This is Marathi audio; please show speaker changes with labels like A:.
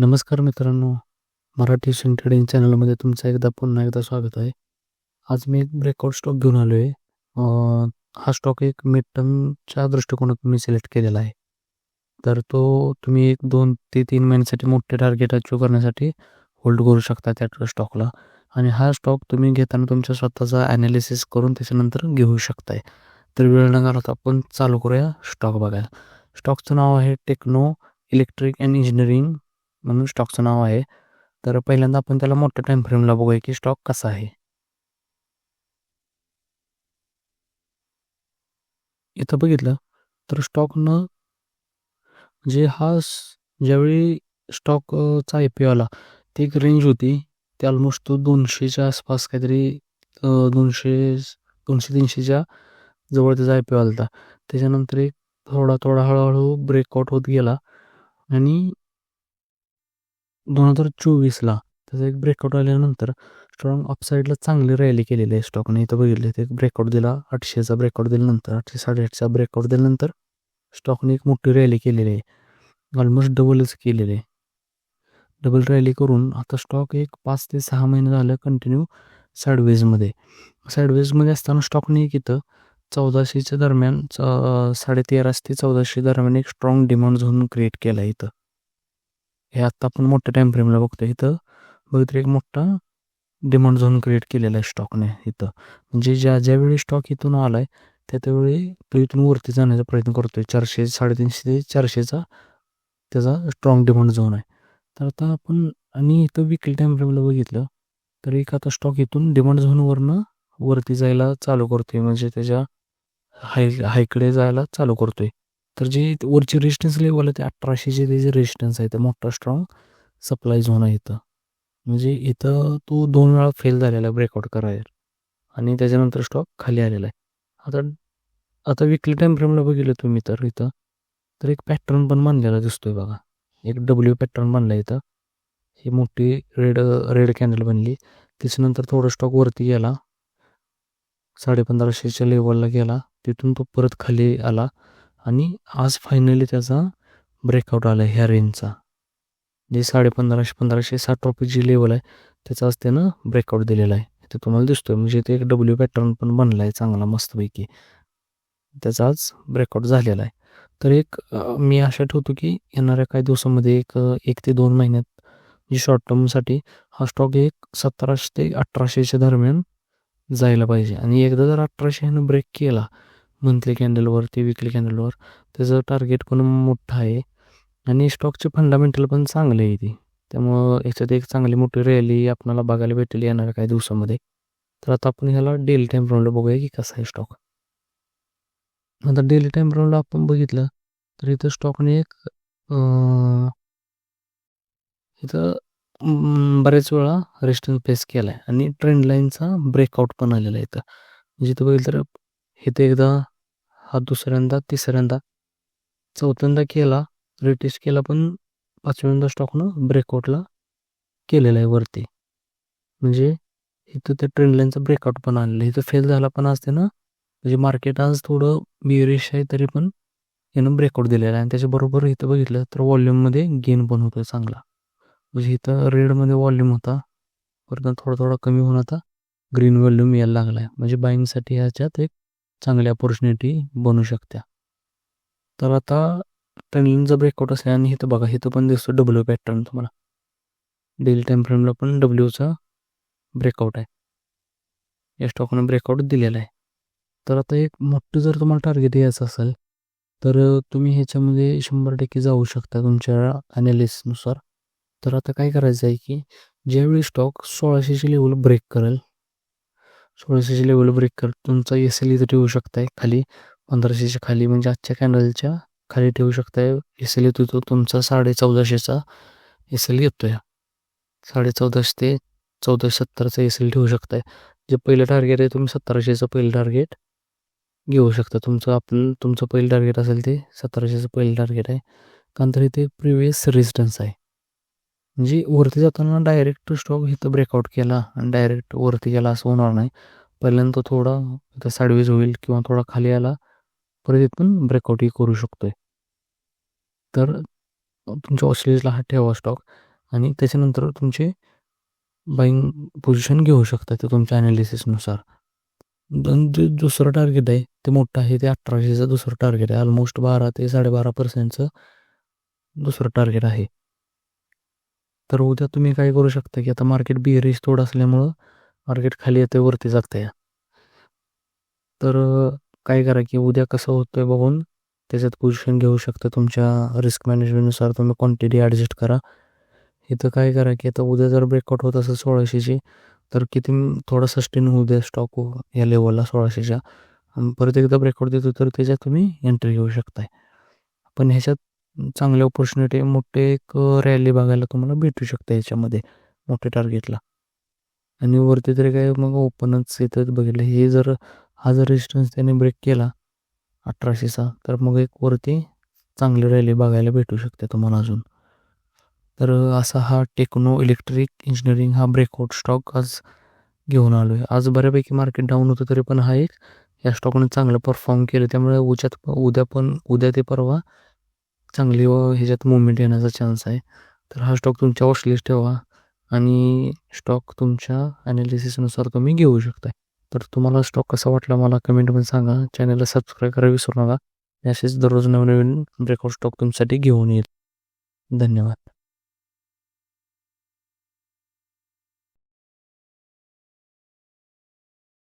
A: नमस्कार मित्रांनो मराठी सिन चॅनलमध्ये तुमचं एकदा पुन्हा एकदा स्वागत आहे. आज मी एक ब्रेकआउट स्टॉक घेऊन आलो आहे. हा स्टॉक एक मिड टर्मच्या दृष्टिकोनातून मी सिलेक्ट केलेला आहे. तर तो तुम्ही एक दोन ते तीन महिन्यासाठी मोठे टार्गेट अचीव करण्यासाठी होल्ड करू शकता त्या स्टॉकला आणि हा स्टॉक तुम्ही घेताना तुमच्या स्वतःचा ॲनालिसिस करून त्याच्यानंतर घेऊ शकताय. तर वेळ न घालवता आपण चालू करूया स्टॉक बघायला. स्टॉकचं नाव आहे टेक्नो इलेक्ट्रिक अँड इंजिनिअरिंग म्हणून स्टॉकचं नाव आहे. तर पहिल्यांदा आपण त्याला मोठ्या टाइम फ्रेमला बघूया की स्टॉक कसा आहे. इथं बघितलं तर स्टॉकनं जे म्हणजे हा ज्यावेळी स्टॉकचा आय पी आला ती एक रेंज होती. ती ऑलमोस्ट तो दोनशेच्या आसपास काहीतरी दोनशे दोनशे तीनशेच्या जवळ त्याचा आय पी आला होता. त्याच्यानंतर एक थोडा थोडा हळूहळू ब्रेकआउट होत गेला. आणि दोन हजार चोवीसला त्याचा एक ब्रेकआउट आल्यानंतर स्ट्रॉंग अपसाईडला चांगली रॅली केलेली आहे स्टॉकने इथं बघितले ते एक ब्रेकआउट दिला आठशेचा ब्रेकआउट दिल्यानंतर आठशे साडेआठचा ब्रेकआउट दिल्यानंतर स्टॉकने एक मोठी रॅली केलेली आहे. ऑलमोस्ट डबलच केलेली आहे. डबल रॅली करून आता स्टॉक एक पाच ते सहा महिने झालं कंटिन्यू साईडवेजमध्ये साईडवेजमध्ये असताना स्टॉकने एक इथं चौदाशेच्या दरम्यान च- साडेतेराशे ते चौदाशे दरम्यान एक स्ट्रॉंग डिमांड झोन क्रिएट केला इथं. हे आत्ता आपण मोठ्या टाइम फ्रेमला बघतो इथं बघितलं एक मोठा डिमांड झोन क्रिएट केलेला आहे स्टॉकने इथं. म्हणजे ज्या ज्यावेळी स्टॉक इथून आला आहे त्या त्यावेळी तो इथून वरती जाण्याचा प्रयत्न करतो आहे चारशे साडेतीनशे ते चारशेचा त्याचा स्ट्रॉंग डिमांड झोन आहे. तर आता आपण आणि इथं विकली टाइम फ्रेमला बघितलं तर एक आता स्टॉक इथून डिमांड झोनवरनं वरती जायला चालू करतोय. म्हणजे त्याच्या हाय हायकडे जायला चालू करतोय. तर जे वरची रेजिस्टन्स लेवल आहे ते अठराशेचे ते जे रेजिस्टन्स आहे ते मोठा स्ट्रॉंग सप्लाय झोन आहे इथं. म्हणजे इथं तो दोन वेळा फेल झालेला आहे ब्रेकआउट करायला. आणि त्याच्यानंतर स्टॉक खाली आलेला आहे. आता आता विकली टाईम फ्रेमला बघितलं तुम्ही तर इथं तर एक पॅटर्न पण बांधलेला दिसतोय बघा. एक डब्ल्यू पॅटर्न बांधला इथं. ही मोठी रेड रेड कॅन्डल बनली. त्याच्यानंतर थोडं स्टॉक वरती गेला. साडे पंधराशेच्या लेवलला गेला. तिथून तो परत खाली आला. आणि आज फायनली त्याचा ब्रेकआउट आला ह्या रेंजचा जे साडेपंधराशे पंधराशे साठ रुपयाची जी लेवल आहे त्याचा आज त्यानं ब्रेकआउट दिलेला आहे. ते तुम्हाला दिसतोय म्हणजे ते एक डब्ल्यू पॅटर्न पण बनला आहे चांगला मस्तपैकी. त्याचा आज ब्रेकआउट झालेला आहे. तर एक मी आशा ठेवतो की येणाऱ्या काही दिवसामध्ये एक एक ते दोन महिन्यात जी शॉर्ट टर्मसाठी हा स्टॉक एक सतराशे ते अठराशेच्या दरम्यान जायला पाहिजे. आणि एकदा जर अठराशे ह्यानं ब्रेक केला मंथली कॅन्डलवर ते विकली कॅन्डलवर त्याचं टार्गेट पण मोठं आहे? आणि स्टॉकचे फंडामेंटल पण चांगले आहे ती. त्यामुळं याच्यात एक चांगली मोठी रॅली आपल्याला बघायला भेटेल येणाऱ्या काही दिवसामध्ये. तर आता आपण ह्याला डेली टाईम राऊंडला बघूया की कसा आहे स्टॉक आता डेली टाईम राऊंडला आपण बघितलं तर इथं स्टॉकने एक इथं बऱ्याच वेळा रेस्टन्स फेस केला आहे आणि ट्रेंड लाईनचा ब्रेकआउट पण आलेला आहे इथं. म्हणजे इथं बघितलं तर इथं एकदा हा दुसऱ्यांदा तिसऱ्यांदा. चौथ्यांदा केला रिटेस्ट केला पण पाचव्यांदा स्टॉकनं ब्रेकआउटला केलेला आहे वरती. म्हणजे इथं त्या ट्रेंड लाईनचा ब्रेकआउट पण आणलं. इथं फेल झाला पण असते ना म्हणजे मार्केट आज थोडं बिअरिश आहे तरी पण यानं ब्रेकआउट दिलेला आहे. आणि त्याच्याबरोबर इथं बघितलं तर वॉल्यूममध्ये गेन पण होतं चांगला. म्हणजे इथं रेडमध्ये वॉल्यूम होता. परत थोडा थोडा कमी होऊन आता ग्रीन वॉल्यूम यायला लागला आहे म्हणजे बाईंगसाठी ह्याच्यात एक चांगली अपॉर्च्युनिटी बनू शकत्या. तर आता ट्रेंडलिंगचा ब्रेकआउट असेल आणि इथं बघा इथं पण दिसतो डब्ल्यू पॅटर्न तुम्हाला. डेली टाईम फ्रेमला पण डब्ल्यूचा ब्रेकआउट आहे. या स्टॉकनं ब्रेकआउट दिलेला आहे. तर आता एक मोठं जर तुम्हाला टार्गेट यायचं असेल तर तुम्ही ह्याच्यामध्ये शंभर टक्के जाऊ शकता तुमच्या ॲनालिसनुसार तर आता काय करायचं आहे की ज्यावेळी स्टॉक सोळाशेची लेवल ब्रेक करेल सोळाशेची लेवल ब्रेक कर. तुमचा एस एल इथं ठेवू शकताय खाली. पंधराशेच्या खाली म्हणजे आजच्या कॅन्डलच्या खाली ठेवू शकताय. एस एल येतो तो तुमचा साडे चौदाशेचा एस एल येतोय साडे चौदाशे ते चौदाशे सत्तरचा एस एल ठेवू शकताय. जे पहिलं टार्गेट आहे तुम्ही सत्तराशेचं पहिलं टार्गेट घेऊ शकता. तुमचं आपलं तुमचं पहिलं टार्गेट असेल ते सतराशेचं पहिलं टार्गेट आहे. कारण तर इथे प्रिवियस रेजिस्टन्स आहे. म्हणजे वरती जाताना डायरेक्ट स्टॉक इथं ब्रेकआउट केला आणि डायरेक्ट वरती गेला असं होणार नाही. पहिल्यांदा तो थोडा इथं साडवेज होईल किंवा थोडा खाली आला परत इथून ब्रेकआउटही करू शकतोय. तर तुमच्या ऑस्ट्रेलियाला हा ठेवा स्टॉक आणि त्याच्यानंतर तुमचे बाईंग पोझिशन घेऊ शकता ते तुमच्या ॲनालिसिसनुसार दोन जे दुसरं टार्गेट आहे ते मोठं आहे ते अठराशेचं दुसरं टार्गेट आहे. ऑलमोस्ट बारा ते साडेबारा पर्सेंटचं दुसरं टार्गेट आहे. तर उद्या तुम्ही काय करू शकता की आता मार्केट बिअरिश थोडं असल्यामुळं मार्केट खाली येते वरती जातं तर काय करा की उद्या कसं होतंय बघून त्याच्यात पोझिशन घेऊ शकता. तुमच्या रिस्क मॅनेजमेंटनुसार तुम्ही क्वांटिटी ॲडजस्ट करा. इथं काय करा की आता उद्या जर ब्रेकआउट होत असेल सोळाशेची तर किती थोडं सस्टेन होऊ द्या स्टॉक या लेवलला सोळाशेच्या. आणि परत एकदा ब्रेकआउट देतो तर त्याच्यात तुम्ही एंट्री घेऊ शकताय. पण ह्याच्यात चांगली ऑपॉर्च्युनिटी मोठे एक रॅली बघायला तुम्हाला भेटू शकते याच्यामध्ये मोठ्या टार्गेटला आणि वरती तरी काय मग ओपनच येतात बघितलं. हे जर हा जर रेजिस्टन्स त्याने ब्रेक केला अठराशेचा तर मग एक वरती चांगली रॅली बघायला भेटू शकते तुम्हाला अजून. तर असा हा टेक्नो इलेक्ट्रिक इंजिनिअरिंग हा ब्रेकआउट स्टॉक आज घेऊन आलो आहे आज बऱ्यापैकी मार्केट डाऊन होतं तरी पण हा एक या स्टॉकने चांगलं परफॉर्म केलं. त्यामुळे उद्यात उद्या पण उद्या ते परवा चांगली व ह्याच्यात मुवमेंट येण्याचा चान्स आहे. तर हा स्टॉक तुमच्या वॉशलिस्ट ठेवा आणि स्टॉक तुमच्या ॲनालिसिसनुसार तुम्ही घेऊ शकता तर तुम्हाला स्टॉक कसा वाटला मला कमेंटमध्ये सांगा. चॅनलला सबस्क्राईब करायला विसरू नका. असेच दररोज नवनवीन ब्रेकआउट स्टॉक तुमच्यासाठी घेऊन येईल. धन्यवाद.